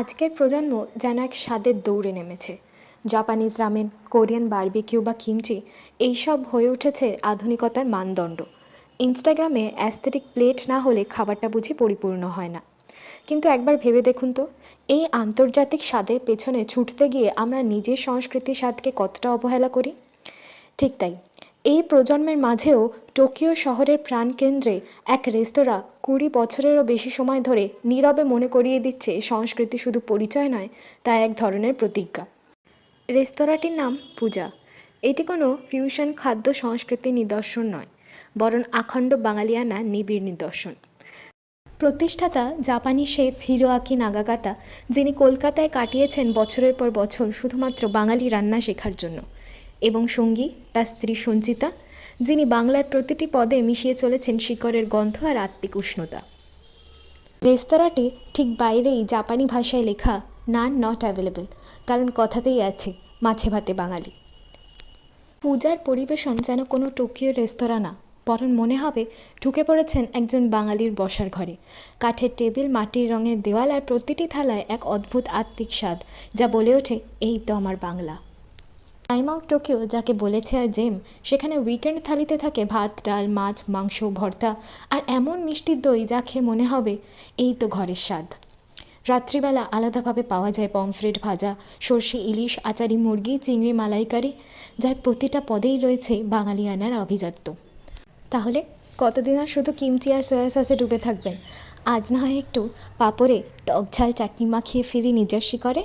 আজকের প্রজন্ম যেন এক স্বাদের দৌড়ে নেমেছে। জাপানিজ রামেন, কোরিয়ান বার্বিকিউ বা কিমচি, এইসব হয়ে উঠেছে আধুনিকতার মানদণ্ড। ইনস্টাগ্রামে অ্যাস্থেটিক প্লেট না হলে খাবারটা বুঝি পরিপূর্ণ হয় না। কিন্তু একবার ভেবে দেখুন তো, এই আন্তর্জাতিক স্বাদের পেছনে ছুটতে গিয়ে আমরা নিজের সংস্কৃতির স্বাদকে কতটা অবহেলা করি? ঠিক তাই, এই প্রজন্মের মাঝেও টোকিও শহরের প্রাণকেন্দ্রে এক রেস্তোরাঁ কুড়ি বছরেরও বেশি সময় ধরে নীরবে মনে করিয়ে দিচ্ছে সংস্কৃতি শুধু পরিচয় নয়, তা এক ধরনের প্রতিজ্ঞা। রেস্তোরাঁটির নাম পূজা। এটি কোনো ফিউশন খাদ্য সংস্কৃতির নিদর্শন নয়, বরং আখণ্ড বাঙালিয়ানা নিবিড় নিদর্শন। প্রতিষ্ঠাতা জাপানি শেফ হিরোয়াকি নাগাগাতা, যিনি কলকাতায় কাটিয়েছেন বছরের পর বছর শুধুমাত্র বাঙালি রান্না শেখার জন্য, এবং সঙ্গী তার স্ত্রী সঞ্চিতা যিনি বাংলার প্রতিটি পদে মিশিয়ে চলেছেন শিকড়ের গন্ধ আর আত্মিক উষ্ণতা। রেস্তোরাঁটি ঠিক বাইরেই জাপানি ভাষায় লেখা নান নট অ্যাভেলেবল কারণ কথাতেই আছে, মাছে ভাতে বাঙালি পূজার পরিবেশন যেন কোনো টোকিও রেস্তোরাঁ না, বরং মনে হবে ঢুকে পড়েছেন একজন বাঙালির বসার ঘরে। কাঠের টেবিল, মাটির রঙের দেওয়াল আর প্রতিটি থালায় এক অদ্ভুত আত্মিক স্বাদ, যা বলে ওঠে, এই তো আমার বাংলা টাইম আউট টোকিও যাকে বলেছে জেম সেখানে উইকেন্ড থালিতে থাকে ভাত, ডাল, মাছ, মাংস, ভর্তা আর এমন মিষ্টি দই যা খেয়ে মনে হবে, এই তো ঘরের স্বাদ। রাত্রিবেলা আলাদাভাবে পাওয়া যায় পমফ্রেট ভাজা, সর্ষে ইলিশ, আচারি মুরগি, চিংড়ি মালাইকারি, যার প্রতিটা পদেই রয়েছে বাঙালিয়ানার অভিজাত্য তাহলে কতদিন আর শুধু কিমচি আর সয়া সসে ডুবে থাকবেন? আজ না হয় একটু পাঁপড়ে টক ঝাল চাটনি মাখিয়ে ফিরি নিজস্বী করে?